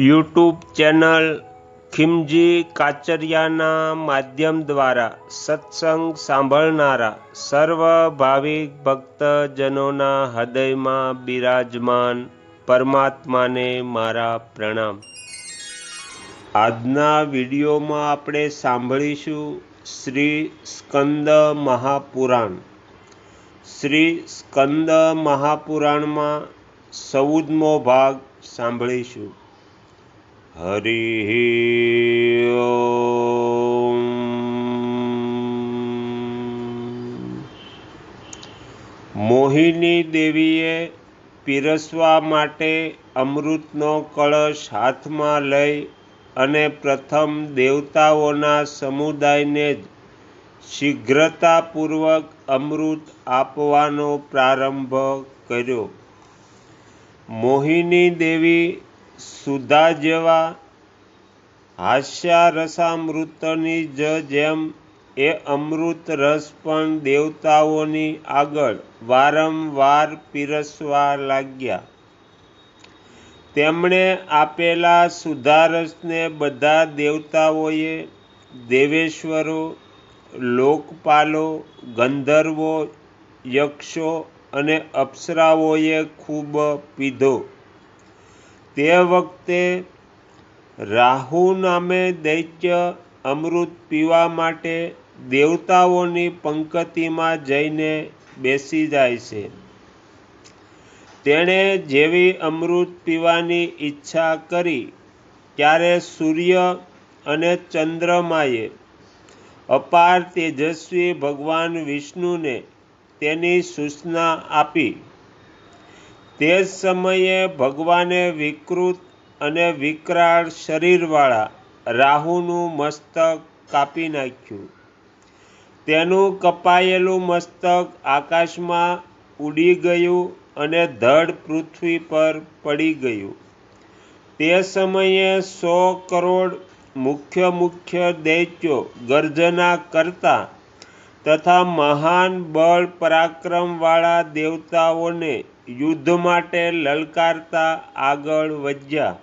YouTube channel ખિમજી કાચરિયાના માધ્યમ દ્વારા સત્સંગ સાંભળનારા સર્વ ભાવિક ભક્તજનોના હૃદયમાં બિરાજમાન પરમાત્માને મારા પ્રણામ. આજના વિડીયોમાં આપણે સાંભળીશું શ્રી સ્કંદ મહાપુરાણ. શ્રી સ્કંદ મહાપુરાણમાં ચૌદમો ભાગ સાંભળીશું. હરિ મોહિની દેવીએ પીરસવા માટે અમૃતનો કળશ હાથમાં લઈ અને પ્રથમ દેવતાઓના સમુદાયને જ શીઘ્રતાપૂર્વક અમૃત આપવાનો પ્રારંભ કર્યો. મોહિની દેવી સુધા જેવા હાસ્યારસામૃતની જ જેમ એ અમૃત રસ પણ દેવતાઓની આગળ વારંવાર પીરસવા લાગ્યા. તેમણે આપેલા સુધારસને બધા દેવતાઓએ, દેવેશ્વરો, લોકપાલો, ગંધર્વો, યક્ષો અને અપ્સરાઓએ ખૂબ પીધો. તે વખતે રાહુ નામે દૈત્ય અમૃત પીવા માટે દેવતાઓની પંક્તિમાં જઈને બેસી જાય છે. તેણે જેવી અમૃત પીવાની ઈચ્છા કરી, ત્યારે સૂર્ય અને ચંદ્રમાએ અપાર તેજસ્વી ભગવાન વિષ્ણુને તેની સૂચના આપી. તે સમયે ભગવાને વિકૃત અને વિકરાળ શરીરવાળા રાહુનું મસ્તક કાપી નાખ્યું. તેનું કપાયેલું મસ્તક આકાશમાં ઉડી ગયું અને ધડ પૃથ્વી પર પડી ગયું. તે સમયે સો કરોડ મુખ્ય મુખ્ય દૈત્યો ગર્જના કરતા તથા મહાન બળ પરાક્રમવાળા દેવતાઓને યુદ્ધ માટે લલકારતા આગળ વધ્યા.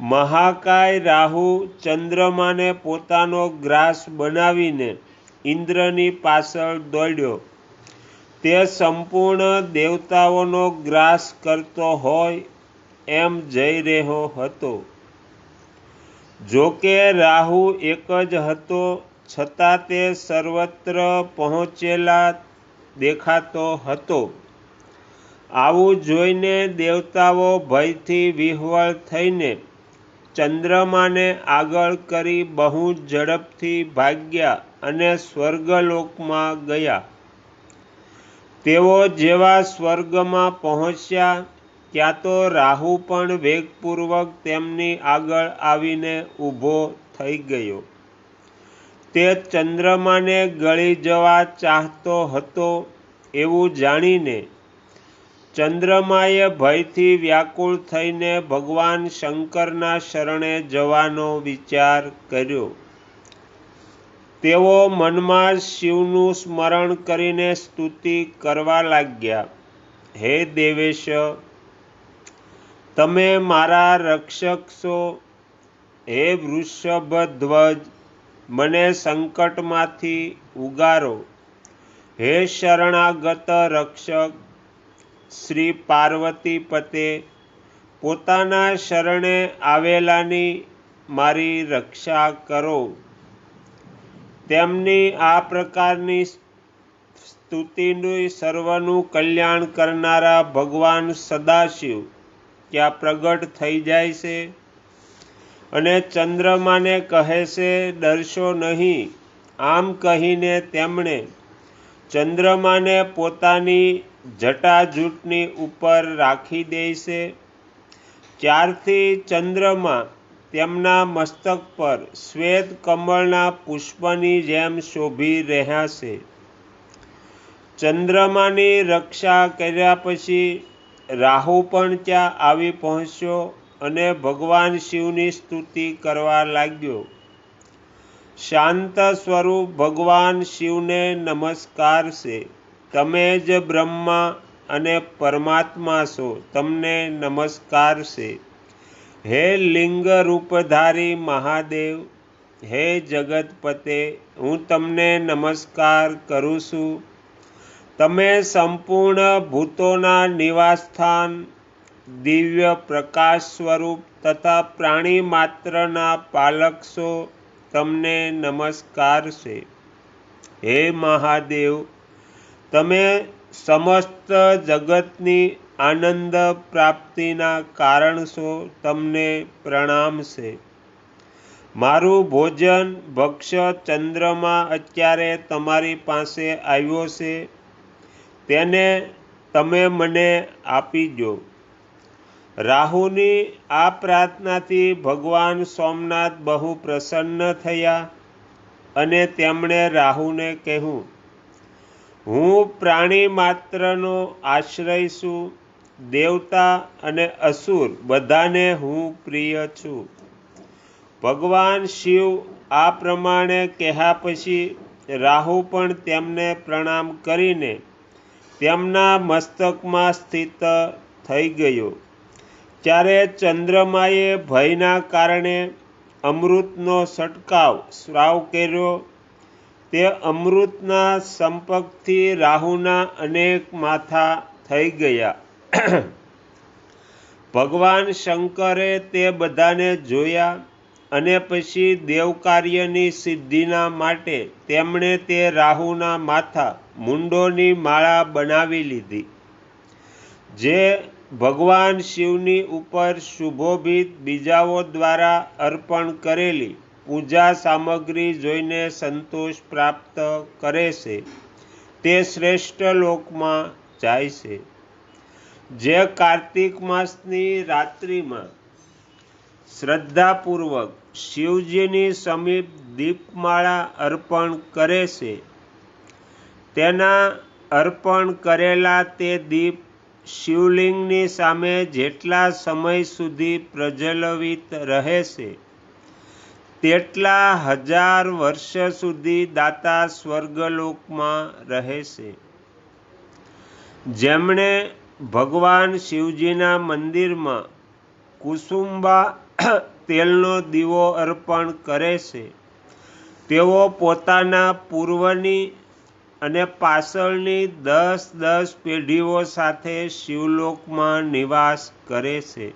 મહાકાય રાહુ ચંદ્રમાને પોતાનો ગ્રાસ બનાવીને ઇન્દ્રની પાછળ દોડ્યો. તે સંપૂર્ણ દેવતાઓનો ગ્રાસ કરતો હોય એમ જઈ રહ્યો હતો. જોકે રાહુ એક જ હતો, છતાં તે સર્વત્ર પહોંચેલા દેખાતો હતો. આવું જોઈને દેવતાઓ ભયથી વિહ્વળ થઈને ચંદ્રમાને આગળ કરી બહુ ઝડપથી ભાગ્યા અને સ્વર્ગલોકમાં ગયા. તેઓ જેવા સ્વર્ગમાં પહોંચ્યા, ત્યાં તો રાહુ પણ વેગપૂર્વક તેમની આગળ આવીને ઊભો થઈ ગયો. તે ચંદ્રમાને ગળી જવા ચાહતો હતો એવું જાણીને ચંદ્રમાએ ભયથી વ્યાકુળ થઈને ભગવાન શંકરના શરણે જવાનો વિચાર કર્યો. તેઓ મનમાં શિવનું સ્મરણ કરીને સ્તુતિ કરવા લાગ્યા. હે દેવેશ, તમે મારા રક્ષક છો. હે વૃષભધ્વજ, મને સંકટમાંથી ઉગારો. હે શરણાગત રક્ષક શ્રી પાર્વતી પતે પોતાના શરણે આવેલાની મારી રક્ષા કરો. તેમની આ પ્રકારની સ્તુતિનું સર્વનું કલ્યાણ કરનારા ભગવાન સદાશિવ ત્યાં પ્રગટ થઈ જાય છે અને ચંદ્રમાને કહે છે, ડરશો નહીં. આમ કહીને તેમણે ચંદ્રમાને પોતાની જટાજૂટની ઉપર રાખી દે છે. ચંદ્રમાં તેમના મસ્તક પર શ્વેત કમળના પુષ્પની જેમ શોભી રહ્યા છે. ચંદ્રમાની રક્ષા કર્યા પછી રાહુ પણ ત્યાં આવી પહોંચ્યો અને ભગવાન શિવની સ્તુતિ કરવા લાગ્યો. શાંત સ્વરૂપ ભગવાન શિવને નમસ્કાર છે. તમે જ બ્રહ્મા અને પરમાત્મા છો, તમને નમસ્કાર છે. હે લિંગ રૂપધારી મહાદેવ, હે જગતપતે, હું તમને નમસ્કાર કરું છું. તમે સંપૂર્ણ ભૂતોના નિવાસસ્થાન, દિવ્ય પ્રકાશ સ્વરૂપ તથા પ્રાણી માત્રના પાલક છો, તમને નમસ્કાર છે. હે મહાદેવ તમે સમસ્ત જગતની આનંદ પ્રાપ્તિના કારણ છો તમને પ્રણામ છે મારું ભોજન ભક્ષ ચંદ્રમાં અત્યારે તમારી પાસે આવ્યો છે. તેને તમે મને આપી દો રાહુની આ પ્રાર્થનાથી ભગવાન સોમનાથ બહુ પ્રસન્ન થયા અને તેમણે રાહુને કહ્યું હું પ્રાણી માત્રનો આશ્રય છું, દેવતા અને અસુર બધાને હું પ્રિય છું. ભગવાન શિવ આ પ્રમાણે કહ્યા પછી રાહુ પણ તેમને પ્રણામ કરીને તેમના મસ્તકમાં સ્થિત થઈ ગયો. ત્યારે ચંદ્રમાએ ભયના કારણે અમૃતનો છંટકાવ સ્રાવ કર્યો. તે અમૃતના સંપર્કથી રાહુના અનેક માથા થઈ ગયા. ભગવાન શંકરે તે બધાને જોયા અને પછી દેવકાર્યની સિદ્ધિના માટે તેમણે તે રાહુના માથા મુંડોની માળા બનાવી લીધી. જે ભગવાન શિવની ઉપર શુભોભિત બીજાઓ દ્વારા અર્પણ કરેલી પૂજા સામગ્રી જોઈને સંતોષ પ્રાપ્ત કરે છે. તે શ્રેષ્ઠ લોકમાં જાય છે. જે કાર્તિક માસની રાત્રિમાં શ્રદ્ધાપૂર્વક શિવજીની સમીપ દીપમાળા અર્પણ કરે છે. તેના અર્પણ કરેલા તે દીપ શિવલિંગની સામે જેટલા સમય સુધી પ્રજ્વલિત રહે છે તેટલા હજાર વર્ષ સુધી દાતા સ્વર્ગલોકમાં રહે છે. જેમણે ભગવાન શિવજીના મંદિરમાં કુસુંબા તેલનો દીવો અર્પણ કરે છે. તેઓ પોતાના પૂર્વની અને પાછળની દસ દસ પેઢીઓ સાથે શિવલોકમાં નિવાસ કરે છે.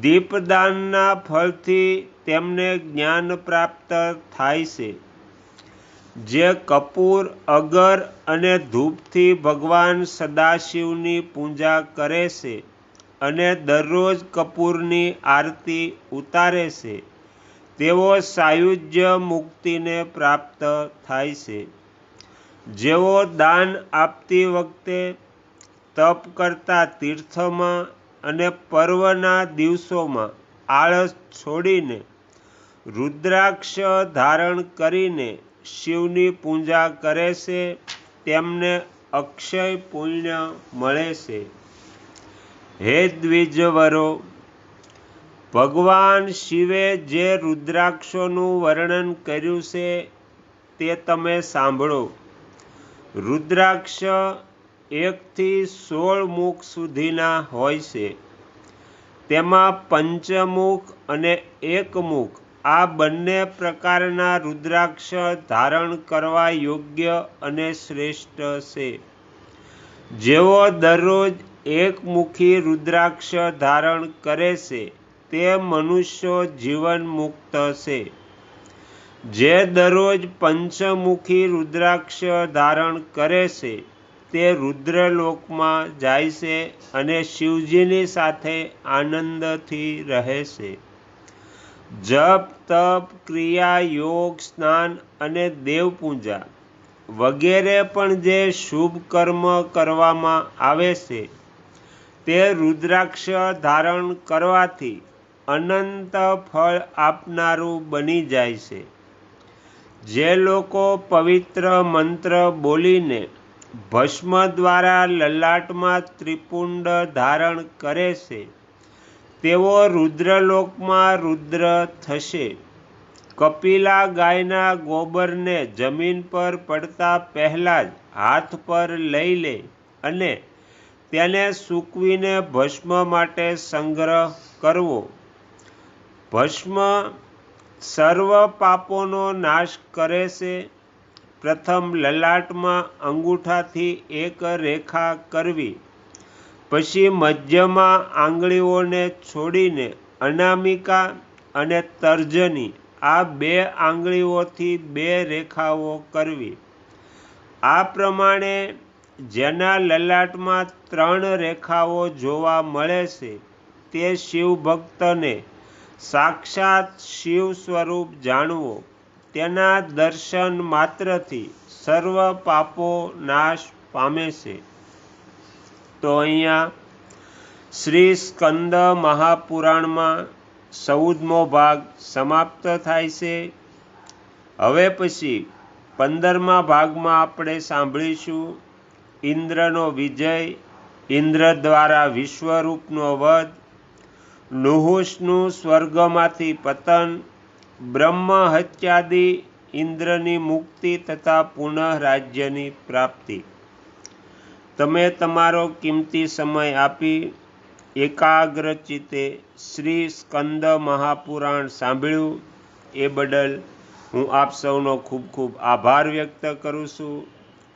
દીપદાનના ફળથી તેમને જ્ઞાન પ્રાપ્ત થાય છે. જે કપૂર, અગર અને ધૂપથી ભગવાન સદાશિવની પૂજા કરે છે અને દરરોજ કપૂરની આરતી ઉતારે છે, તેઓ સાયુજ્ય મુક્તિને પ્રાપ્ત થાય છે. જેઓ દાન આપતી વખતે તપ કરતા તીર્થમાં અને પર્વના દિવસોમાં આળસ છોડીને રુદ્રાક્ષ ધારણ કરીને શિવની પૂજા કરે છે, તેમને અક્ષય પુણ્ય મળે છે. હે દ્વિજવરો, ભગવાન શિવે જે રુદ્રાક્ષોનું વર્ણન કર્યું છે, તે તમે સાંભળો. રુદ્રાક્ષ એકથી સોળ મુખ સુધીના હોય છે. તેમાં પંચમુખ અને એકમુખ આ બંને પ્રકારના રુદ્રાક્ષ ધારણ કરવા યોગ્ય અને શ્રેષ્ઠ છે. જેઓ દરરોજ એકમુખી રુદ્રાક્ષ ધારણ કરે છે, તે મનુષ્યો જીવન મુક્ત છે. જે દરરોજ પંચમુખી રુદ્રાક્ષ ધારણ કરે છે, તે રુદ્રલોકમાં જાય છે અને શિવજીની સાથે આનંદથી રહે છે. જપ, તપ, ક્રિયા, યોગ, સ્નાન અને દેવપૂજા વગેરે પણ જે શુભ કર્મ કરવામાં આવે છે, તે રુદ્રાક્ષ ધારણ કરવાથી અનંત ફળ આપનારું બની જાય છે. જે લોકો પવિત્ર મંત્ર બોલીને ભસ્મ દ્વારા લલાટમાં ત્રિપુંડ ધારણ કરે છે તેઓ રુદ્રલોકમાં રુદ્ર થશે. કપિલા ગાયના ગોબરને જમીન પર પડતા પહેલાં જ હાથ પર લઈ લે અને તેને સૂકવીને ભસ્મ માટે સંગ્રહ કરવો. ભસ્મ સર્વ પાપોનો નાશ કરે છે. પ્રથમ લલાટમાં અંગૂઠાથી એક રેખા કરવી. પછી મધ્યમાં આંગળીઓને છોડીને અનામિકા અને તર્જની આ બે આંગળીઓથી બે રેખાઓ કરવી. આ પ્રમાણે જેના લલાટમાં ત્રણ રેખાઓ જોવા મળે છે, તે શિવભક્તને સાક્ષાત શિવ સ્વરૂપ જાણવો. તેના દર્શન માત્રથી સર્વ પાપો નાશ પામે છે. તો અહીંયા શ્રી સ્કંદ મહાપુરાણમાં ચૌદમો ભાગ સમાપ્ત થાય છે. હવે પછી પંદરમા ભાગમાં આપણે સાંભળીશું ઇન્દ્રનો વિજય. ઇન્દ્ર દ્વારા વિશ્વરૂપનો વધ. નુહુષનું સ્વર્ગમાંથી પતન. બ્રહ્મ હત્યાદિ ઇન્દ્રની મુક્તિ તથા પુનઃ રાજ્યની પ્રાપ્તિ. તમે તમારો કિંમતી સમય આપી એકાગ્રચિતે શ્રી સ્કંદ મહાપુરાણ સાંભળ્યું એ બદલ હું આપ સૌનો ખૂબ ખૂબ આભાર વ્યક્ત કરું છું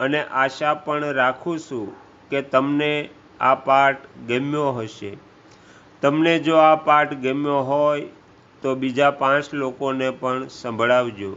અને આશા પણ રાખું છું કે તમને આ પાઠ ગમ્યો હશે. તમને જો આ પાઠ ગમ્યો હોય તો બીજા પાંચ લોકોને પણ સંભળાવજો.